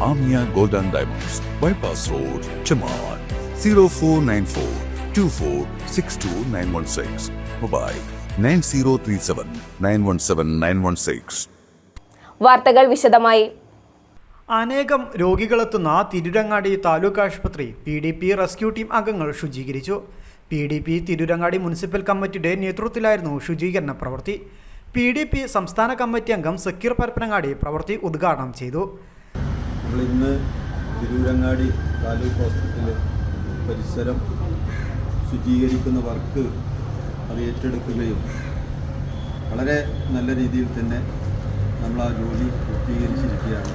Amia Golden Diamonds, Bypass Road, Chamar, 0494 2462916. Mobile 9037 917 916. വാർത്തകൾ വിശദമായി അനേകം രോഗികളെത്തുന്ന തിരുരങ്ങാടി താലൂക്ക് ആശുപത്രി P D P rescue team അംഗങ്ങൾ ശുചീകരിച്ചു P D P Tirurangadi municipal കമ്മിറ്റിയുടെ നേതൃത്വത്തിലായിരുന്നു ശുചീകരണ പ്രവൃത്തി പി ഡി പി സംസ്ഥാന കമ്മിറ്റി അംഗം സക്കീർ പരപ്പനങ്ങാടി പ്രവൃത്തി ഉദ്ഘാടനം ചെയ്തു നമ്മൾ ഇന്ന് തിരൂരങ്ങാടി താലൂക്ക് ഹോസ്പിറ്റലിൽ പരിസരം ശുചീകരിക്കുന്ന വർക്ക് അത് ഏറ്റെടുക്കുകയും വളരെ നല്ല രീതിയിൽ തന്നെ നമ്മൾ ആ ജോലി പൂർത്തീകരിച്ചിരിക്കുകയാണ്.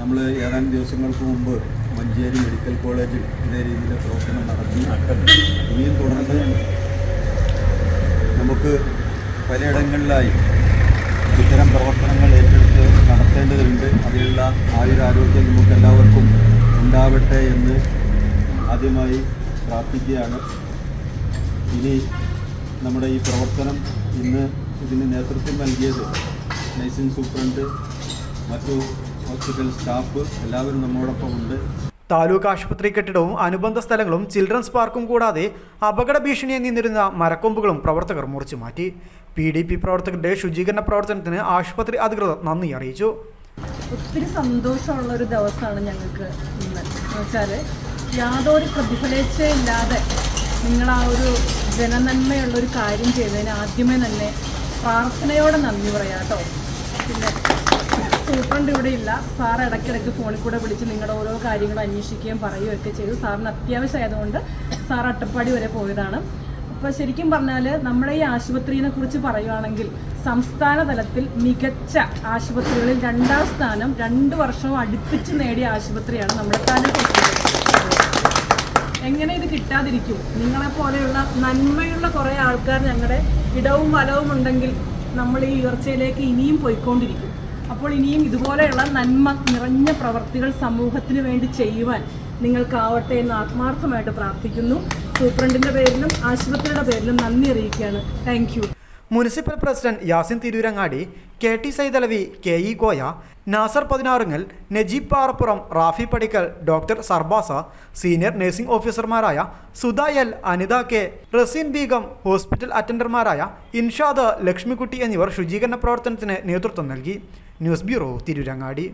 നമ്മൾ ഏതാനും ദിവസങ്ങൾക്ക് മുമ്പ് മഞ്ചേരി മെഡിക്കൽ കോളേജിൽ ഇതേ രീതിയിൽ പ്രവർത്തനം നടത്തി. ഇനിയും തുടർന്ന് നമുക്ക് പലയിടങ്ങളിലായി ആയുരാരോഗ്യം നമുക്ക് എല്ലാവർക്കും ഉണ്ടാവട്ടെ എന്ന് ആദ്യമായി പ്രാർത്ഥിക്കുകയാണ്. ഇനി നമ്മുടെ ഈ പ്രവർത്തനം ഇന്ന് ഇതിന് നേതൃത്വം നൽകിയത് നഴ്സിംഗ് സൂപ്രണ്ട് മറ്റു ഹോസ്പിറ്റൽ സ്റ്റാഫ് എല്ലാവരും നമ്മോടൊപ്പം ഉണ്ട്. താലൂക്ക് ആശുപത്രി കെട്ടിടവും അനുബന്ധ സ്ഥലങ്ങളും ചിൽഡ്രൻസ് പാർക്കും കൂടാതെ അപകട ഭീഷണിയെ നിന്നിരുന്ന മരക്കൊമ്പുകളും പ്രവർത്തകർ മുറിച്ചു മാറ്റി പി ഡി പി പ്രവർത്തകരുടെ ശുചീകരണ പ്രവർത്തനത്തിന് ആശുപത്രി അധികൃതർ നന്ദി അറിയിച്ചു. ഒത്തിരി സന്തോഷമുള്ള ഒരു ദിവസമാണ് ഞങ്ങൾക്ക് ഇന്ന്. എന്ന് വെച്ചാൽ യാതൊരു പ്രതിഫലേച്ഛയില്ലാതെ നിങ്ങൾ ആ ഒരു ജനനന്മയുള്ള ഒരു കാര്യം ചെയ്തതിന് ആദ്യമേ തന്നെ പ്രാർത്ഥനയോടെ നന്ദി പറയാം കേട്ടോ. പിന്നെ സൂപ്രണ്ട് ഇവിടെ ഇല്ല. സാർ ഇടയ്ക്കിടയ്ക്ക് ഫോണിൽ കൂടെ വിളിച്ച് നിങ്ങളുടെ ഓരോ കാര്യങ്ങളും അന്വേഷിക്കുകയും ഒക്കെ ചെയ്തു. സാറിന് അത്യാവശ്യമായതുകൊണ്ട് സാർ അട്ടപ്പാടി വരെ പോയതാണ്. അപ്പോൾ ശരിക്കും പറഞ്ഞാൽ നമ്മുടെ ഈ ആശുപത്രിയെ കുറിച്ച് പറയുവാണെങ്കിൽ സംസ്ഥാന തലത്തിൽ മികച്ച ആശുപത്രികളിൽ രണ്ടാം സ്ഥാനം രണ്ട് വർഷവും അടുപ്പിച്ച് നേടിയ ആശുപത്രിയാണ് നമ്മുടെ എങ്ങനെ ഇത് കിട്ടാതിരിക്കും? നിങ്ങളെ പോലെയുള്ള നന്മയുള്ള കുറേ ആൾക്കാർ ഞങ്ങളുടെ ഇടവും വലവും ഉണ്ടെങ്കിൽ നമ്മൾ ഈ ഉയർച്ചയിലേക്ക് ഇനിയും പോയിക്കൊണ്ടിരിക്കും. അപ്പോൾ ഇനിയും ഇതുപോലെയുള്ള നന്മ നിറഞ്ഞ പ്രവർത്തികൾ സമൂഹത്തിന് വേണ്ടി ചെയ്യുവാൻ നിങ്ങൾക്കാവട്ടെ എന്ന് ആത്മാർത്ഥമായിട്ട് പ്രാർത്ഥിക്കുന്നു. സൂപ്രണ്ടിന്റെ പേരിലും ആശുപത്രിയുടെ പേരിലും നന്ദി അറിയിക്കുകയാണ്. Thank municipal president Yasin Tirurangadi K T Saithalavi K E Koya Nasar Pathinarungal Najeeb Parappuram Rafi Padikkal doctor Sarbasa senior nursing ഓഫീസർമാരായ Sudha L Anitha K Raseen Beegum hospital അറ്റൻഡർമാരായ Inshad Lakshmikutty എന്നിവർ ശുചീകരണ പ്രവർത്തനത്തിന് നേതൃത്വം നൽകി. News bureau Tirurangadi.